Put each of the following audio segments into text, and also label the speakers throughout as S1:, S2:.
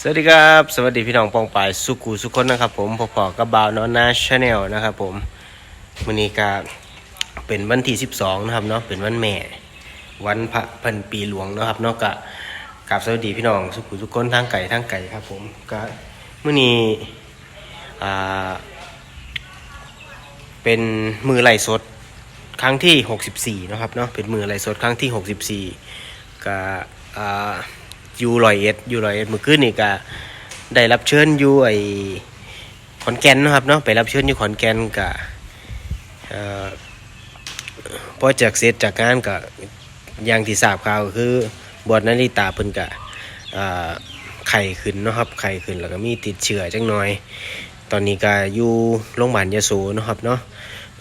S1: สวัสดีครับ สวัสดีพี่น้องปองปายสุกูสุคนนะครับ ผมพอพอกับบาวนอนนาชาแนลนะครับผมวันนี้ก็เป็นวันที่ 12 นะครับเนาะเป็นวันแม่ วันพระพันปีหลวงนะครับเนาะกะกับสวัสดีพี่น้องสุกูสุคนทางไก่ทางไก่ครับ ผมก็มื่อนี้อ่าเป็นมือไหลสดครั้งที่ 64นะครับเนาะเป็นมือไหลสดครั้งที่ 64ก็อ่า อยูรอยเอ็ดอยูรอยเอ็ดเมื่อคืนนี่ก็ได้รับเชิญอยู่ไอขอนแก่นนะครับเนาะไปรับเชิญอยู่ขอนแก่นก็พอจากเสร็จจากงานก็อย่างที่ทราบข่าวคือบวชนาริตาเพิ่นก็ไข้ขึ้นนะครับไข้ขึ้นแล้วก็มีติดเชื้อจังหน่อย ตอนนี้ก็อยู่โรงพยาบาลยะโสนะครับเนาะ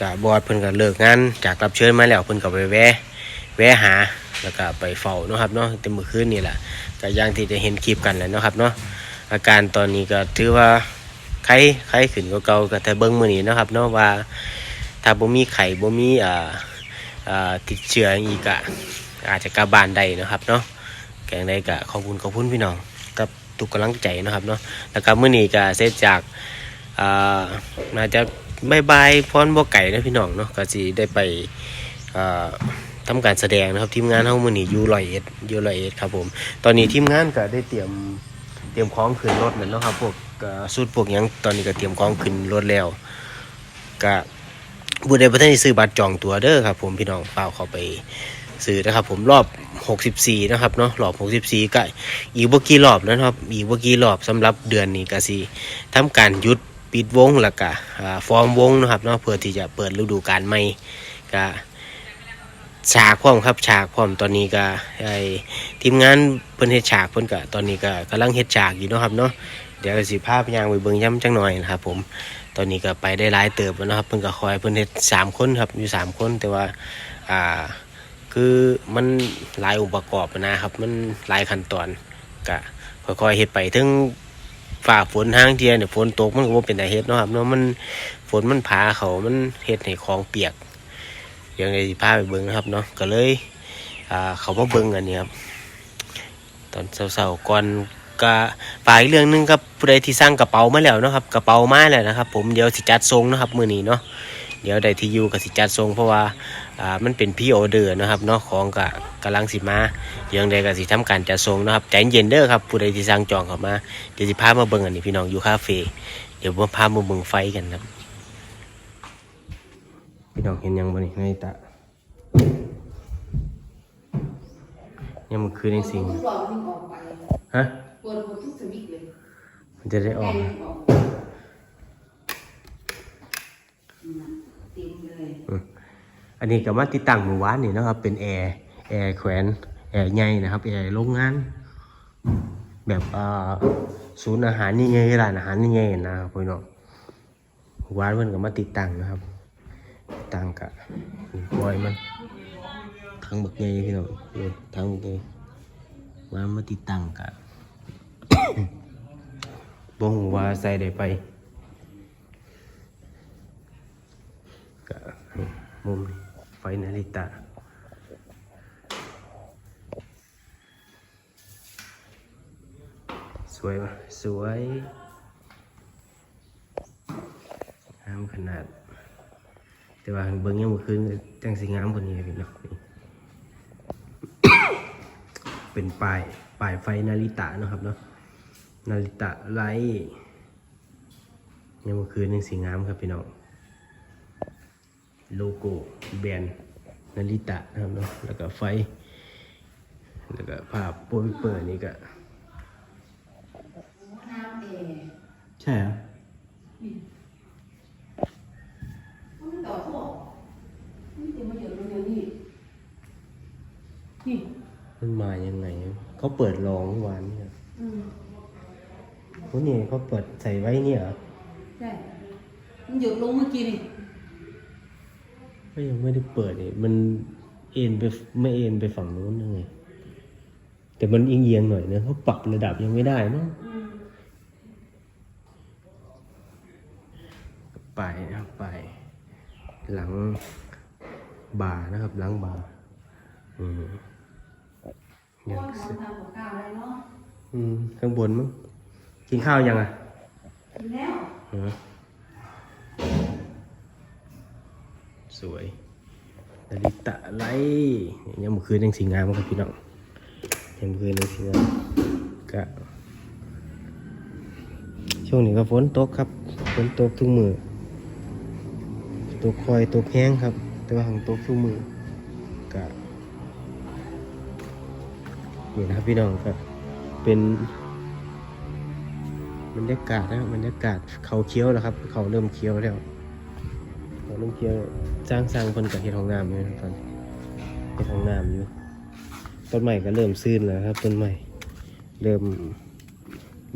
S1: ก็บอดเพิ่นก็เลิกงานจากรับเชิญมาแล้วเพิ่นก็ไปแวะ แวะหาแล้วก็ไปเฝ้าเนาะครับเนาะแต่เมื่อคืนนี่แหละก็อย่างที่ได้เห็นคลิปกันแหล้วนาะครับเนาะอาการตอนนี้ก็ถือว่าไข้ไข้ขึ้นกว่าเก่าก็แต่เบิ่งมื้อนี้เนาะครับเนาะว่าถ้าบ่มีไข้บ่มีอ่าอ่าติดเชื้ออีกก็อาจจะกลับบ้านได้เนะครับเนาะแกงได้ก็ขอบคุณขอบคุณพี่น้องกับทุกกำลังใจนะครับเนาะแล้วก็มื้อนี้ก็เสร็จจากอ่าน่าจะบายบายพรบ่ไก่นะพี่น้องเนาะก็สิได้ไปอ่า ทำการแสดงนะครับทีมงานเฮามื้อนี้อยู่ร้อยเอ็ดอยู่ร้อยเอ็ดครับผมตอนนี้ทีมงานก็ได้เตรียมเตรียมของขึ้นรถแล้วครับพวกสูตรพวกหยังตอนนี้ก็เตรียมของขึ้นรถแล้วก็ผู้ใดบ่ทันได้ซื้อบัตรจองตัวเด้อครับ ผมพี่น้องเปล่าเข้าไปซื้อนะครับ ผมรอบ 64 นะครับเนาะรอบ 64 ก็อีกบ่กี่รอบนะครับ อีกบ่กี่รอบสำหรับเดือนนี้ก็สิทำการหยุดปิดวงแล้วก็อ่าฟอร์มวงนะครับเนาะเพื่อที่จะเปิดฤดูกาลใหม่ก็ ฉากพร้อมครับฉากพร้อมตอนนี้ก็ไอทีมงานเพิ่นเฮ็ดฉากเพิ่นก็ตอนนี้ก็กำลังเฮ็ดฉากอยู่เนาะครับเนาะเดี๋ยวสิพาไปย่างไปเบิ่งย่ำจังหน่อยนะครับ ผม ตอนนี้ก็ไปได้หลายเติบแล้วนะครับเพิ่นก็คอยเพิ่นเฮ็ดสามคนครับอยู่สามคนแต่ว่าอ่าคือมันหลายองค์ประกอบนะครับ มันหลายขั้นตอนก็ค่อยๆเฮ็ดไปถึงฝ่าฝนทางเทียเนี่ยฝนตกมันก็บ่เป็นตาเฮ็ดเนาะครับเนาะมันฝนมันผาเขามันเฮ็ดให้ของเปียก ยังไงสิพาไปเบิ้งนะครับเนาะก็เลยอ่าเขามาเบิ้งอันนี้ครับตอนเสาๆก่อนก็ฝากอีกเรื่องหนึงครับผู้ใดที่สร้างกระเป๋ามาแล้วเนาะครับกระเป๋ามาแล้วนะครับ ผมเดี๋ยวสิจัดทรงนะครับมือนี้เนาะเดี๋ยวได้ที่อยู่กับสิจัดทรงเพราะว่าอ่ามันเป็นพี่ออเดอร์นะครับเนาะของกะกำลังสิมาเดี๋ยวใดก็สิทำการจัดทรงนะครับใจเย็นเด้อครับผู้ใดที่สร้างจองเข้ามาเดี๋ยวสิพามาเบิ้งอันนี้พี่น้องอยู่คาเฟ่เดี๋ยวมาพามาเบิ้งไฟกันครับ พี่น้องเห็นยังบ่นี่ในตายังมันคือในสิ่ง
S2: ทุกหลอดมันออกไป
S1: ฮะ
S2: ปวดหมดทุกสวิตช์เลย
S1: มันจะได้อ
S2: แก
S1: อก
S2: งมันออกอืมเต็มเลย
S1: อันนี้ก็มาติดตั้งเมื่อวานนี่นะครับ เป็นแอร์แอร์แขวนแอร์ใหญ่นะครับแอร์โรงงาน แบบอ่าศูนย์อาหารนี่ไงร้านอาหารนี่ไงนะครับพี่น้องเมื่อวานเพิ่นก็มาติดตั้งนะครับ ติดตั้งกะปล่อยมันทั้งบักใหญ่พี่น้องรถทั้งบักใหญ่ามาติดตั้งกะบ่ฮู้ว่าใส่ได้ไปก็มุมไฟนาฬิตาสวยปะสวยงามขนาด แต่ว่าเบิ่งยังเมื่อคืนก็จังสิงามกว่านี้พี่น้องนี่เป็นป้ายป้ายไฟนาฬิตะเนาะครับเนาะนาฬิตะไลท์ยังเมื่อคืนยังสีงามครับพี่น้องโลโก้แบรนด์นาฬิตะนะครับเนาะแล้วก็ไฟ แล้วก็ภาพโปรเปิดนี่ก็
S2: น้ำเอ
S1: ใช่เหรอ
S2: มันต่อท่อนี่เต็มมาเยอะเลยนี่นี่
S1: มันมายังไง เขาเปิดรองเมื่อวานเนี่ย
S2: อืม
S1: พวกนี้เขาเปิดใส่ไว้เนี่ยเหรอ
S2: ใช่มันหยดลงเมื่อกี้นี่
S1: ก็ยังไม่ได้เปิดนี่มันเอ็นไปไม่เอ็นไปฝั่งนู้นยังไง แต่มันเอียงๆหน่อยนะเขาปรับระดับยังไม่ได้เนาะ
S2: อืม
S1: ไปนะครับไป หลังบาร์นะครับ หลังบาร์อืม
S2: โอ้
S1: ยัง
S2: ยทำทำกับข้าวอะไรเนาะ
S1: อืมข้างบนมั้ง
S2: อ
S1: กินข้าวยังอะ
S2: กินแล้ว
S1: อืมสวยนาริตะไลเนี่ยเมื่อคืนยังสีงามมากครับพี่น้องยังเมื่อคืนยังสีงามกะช่วงนี้ก็ฝนตกครับฝนตกทุกมือตกคอยตกแห้งครับ แต่ว่าหังตกทุกมือกะ นี่นะครับพี่น้องครับเป็นบรรยากาศนะครับบรรยากาศเขาเคี้ยวแล้วครับ เขาเริ่มเคี้ยวแล้วเขาเริ่มเคี้ยวจ้างสร้างคนกับเห็ดของน้ำอยู่ตอนเห็ดของน้ำอยู่ต้นใหม่ก็เริ่มซื่นแล้วครับต้นใหม่เริ่ม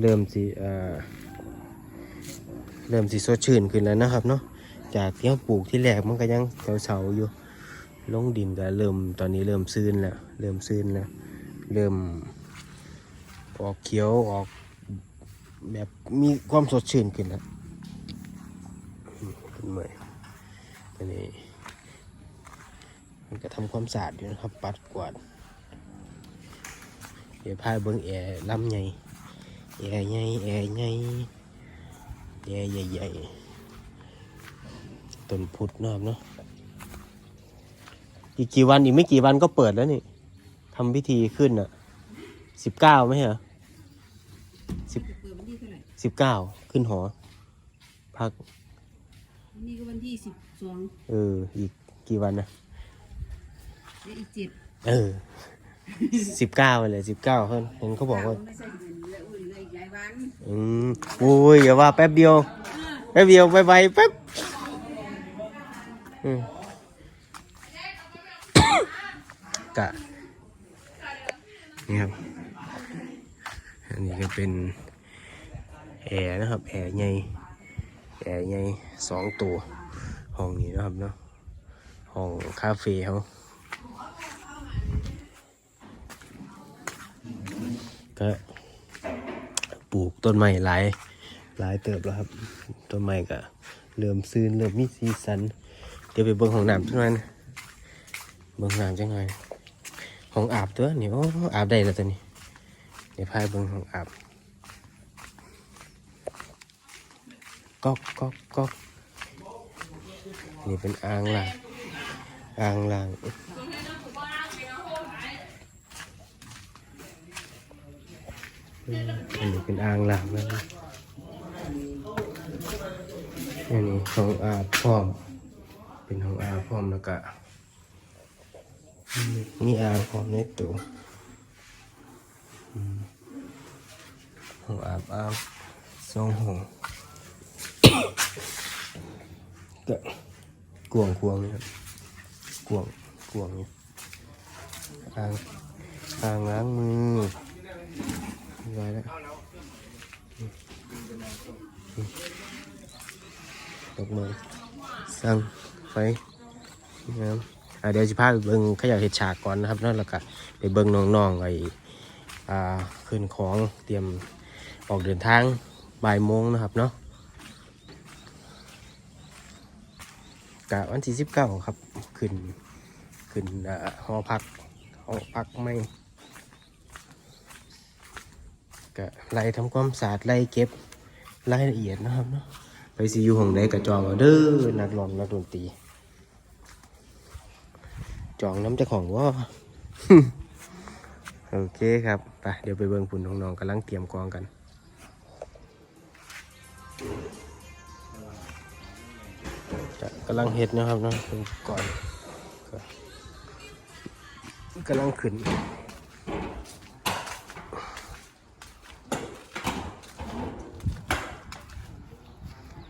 S1: เริ่มสิเริ่มสิสดชื่นขึ้นแล้วนะครับเนาะจากที่เราปลูกที่แรกมันก็ยังเฉาๆอยู่ลงดินก็เริ่มตอนนี้เริ่มซื่นแล้วเริ่มซื่นแล้ว เริ่มออกเขียวออกแบบมีความสดชื่นขึ้นนะอืมขึ้นใหม่อันนี้มันก็ทำความสะอาดอยู่นะครับ ปัดกวาด เดี๋ยวพาเบิ้งแอร์ลำใหญ่แอร์ใหญ่แอร์ใหญ่แอร์ใหญ่ๆต้นพุทธนาะครับเนาะอีกกี่วันอีกไม่กี่วันก็เปิดแล้วนี่ ทำพิธีขึ้นอะสิบเก้าไหมเหรอ
S2: เปิดวันที่เท่าไหร่
S1: สิบเก้าขึ้นหอ พัก
S2: วันนี้ก็วันที่สิบสอง
S1: เออ อีกกี่วันนะ
S2: และอีกเจ็ด
S1: เออสิบเก้าเลยสิบเก้าเขาเห็นเขาบอกว่า
S2: ไม่ใช่เดือนและอื่นเลยอีกหลายวัน
S1: อืมโอ้ยอย่าว่าแป๊บเดียว แป๊บเดียวไปไปแป๊บอืมกะ นี่ครับ อันนี้ก็เป็นแอร์นะครับ แอร์ใหญ่แอร์ใหญ่สองตัว ห้องนี้นะครับเนาะ ห้องคาเฟ่เขาก็ปลูกต้นไม้หลายหลายเติบแล้วครับ ต้นไม้ก็เริ่มซื่นเริ่มมีสีสัน เดี๋ยวไปเบิ่งห้องน้ำจังหน่อยนเบิ่งน้ำจังหน่อย ห้องอาบตัวนี่โอ้อาบได้แล้วตัวนี้เดี๋ยวพาไปเบิ่งห้องอาบก๊อกก๊อกก๊อกนี่เป็นอ่างล้างอ่างล้างอันนี้เป็นอ่างล้างนะครับอันนี้ห้องอาบพร้อม เป็นห้องอาบพร้อมแล้วก็ มมีอ่างพร้อมในตัวห้องอาบอาบสองห้องก็กวงกวงนี่ครับกวงกวงนี่อ่างอ่างล้างมือเรียบร้อยแล้วอืมอืมดอสั่งไฟนะครับอ่า เดี๋ยวจะพาไปเบิ่งขยะเห็ดฉากก่อนนะครับนั่นแล้วก็ไปเบิ่งน้องๆไอ้ขึ้นของเตรียมออกเดินทางบ่ายโมงนะครับเนาะกะวันที่สิบเก้าครับขึ้นขึ้นหอพักหอพักไม่กะไล่ทำความสะอาดไล่เก็บรายละเอียดนะครับเนาะไปซีอยู่ของใดกะจองเอเด้อนักร้องนักดนตรี จองน้ำเจ้าของว่าโอเคครับไปเดี๋ยวไปเบิ่งปุ่นน้องๆกำลังเตรียมกองกันจะกำลังเฮ็ดนะครับเนาะก่อนกำลังขึ้น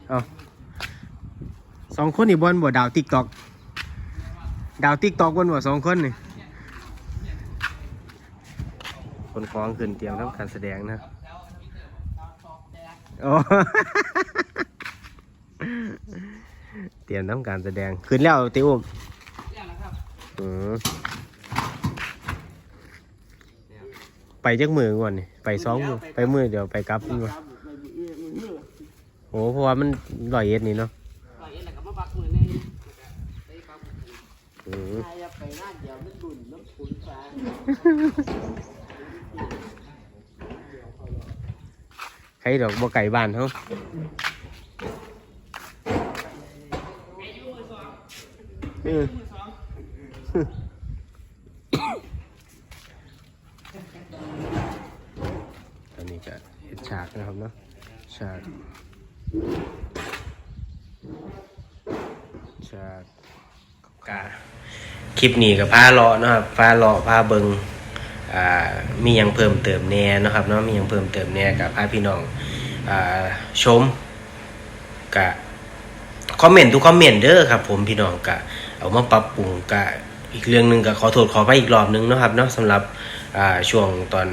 S1: เอาสองคนนี่บอลบ่ดาวติ๊กตอก ดาวติ๊กตอกบนบ่สองคนนี่คนฟ้องขึ้นเตรียมทำการแสดงนะโอ้เตรียมทำการแสดงขึ้นแล้วติวมอืมไปจักมือก่อนนี่ไปสองมือไปมือเดี๋ยวไปกลับนี่วะโอ้เพราะว่ามันลอยเอ็ดนี่เนาะ อืมขรดอกบ่ไก่บ้านเฮาเอออันนี้ก็เห็ดฉากนะครับเนาะฉากฉาก กาคลิปนี้กับพาเลาะนะครับพาเลาะพาเบิงอ่ามีหยังเพิ่มเติมแน่นะครับเนาะมีหยังเพิ่มเติมแน่กับพาพี่น้องอ่าชมกะคอมเมนต์ทุกคอมเมนต์เด้อครับ ผมพี่น้องกะเอามาปรับปรุงกะอีกเรื่องหนึ่งก็ขอโทษขอไปอีกรอบนึงนะครับเนาะสำหรับอ่าช่วงตอน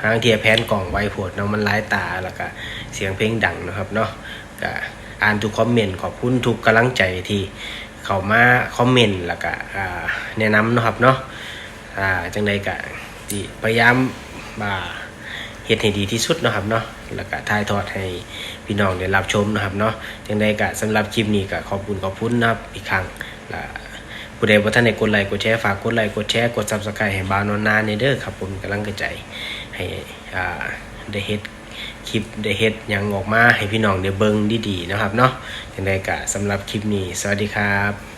S1: ทางเทียแพนกล่องไวโพดเนาะมันร้ายตาแล้วก็เสียงเพลงดังนะครับเนาะก็อ่านทุกคอมเมนต์ขอบคุณทุกกำลังใจที่ เขามาคอมเมนต์แล้วก็แนะนำเนาะครับเนาะจังใดก็พยายามบ่าเฮ็ดให้ดีที่สุดเนาะครับเนาะแล้วก็ถ่ายทอดให้พี่น้องได้รับชมนะครับเนาะจังใดก็สำหรับคลิปนี้ก็ขอบคุณขอบคุณนะครับอีกครั้งและผู้ใดบ่ทันได้กดไลค์กดแชร์ฝากกดไลค์กดแชร์กด Subscribe ให้บ่าวนอนนานเด้อครับผมกำลังกระจายให้อ่าได้เฮ็ด คลิปได้เฮ็ดยังออกมาให้พี่น้องได้เบิ่งดีๆนะครับเนาะยังไงกะสำหรับคลิปนี้ สวัสดีครับ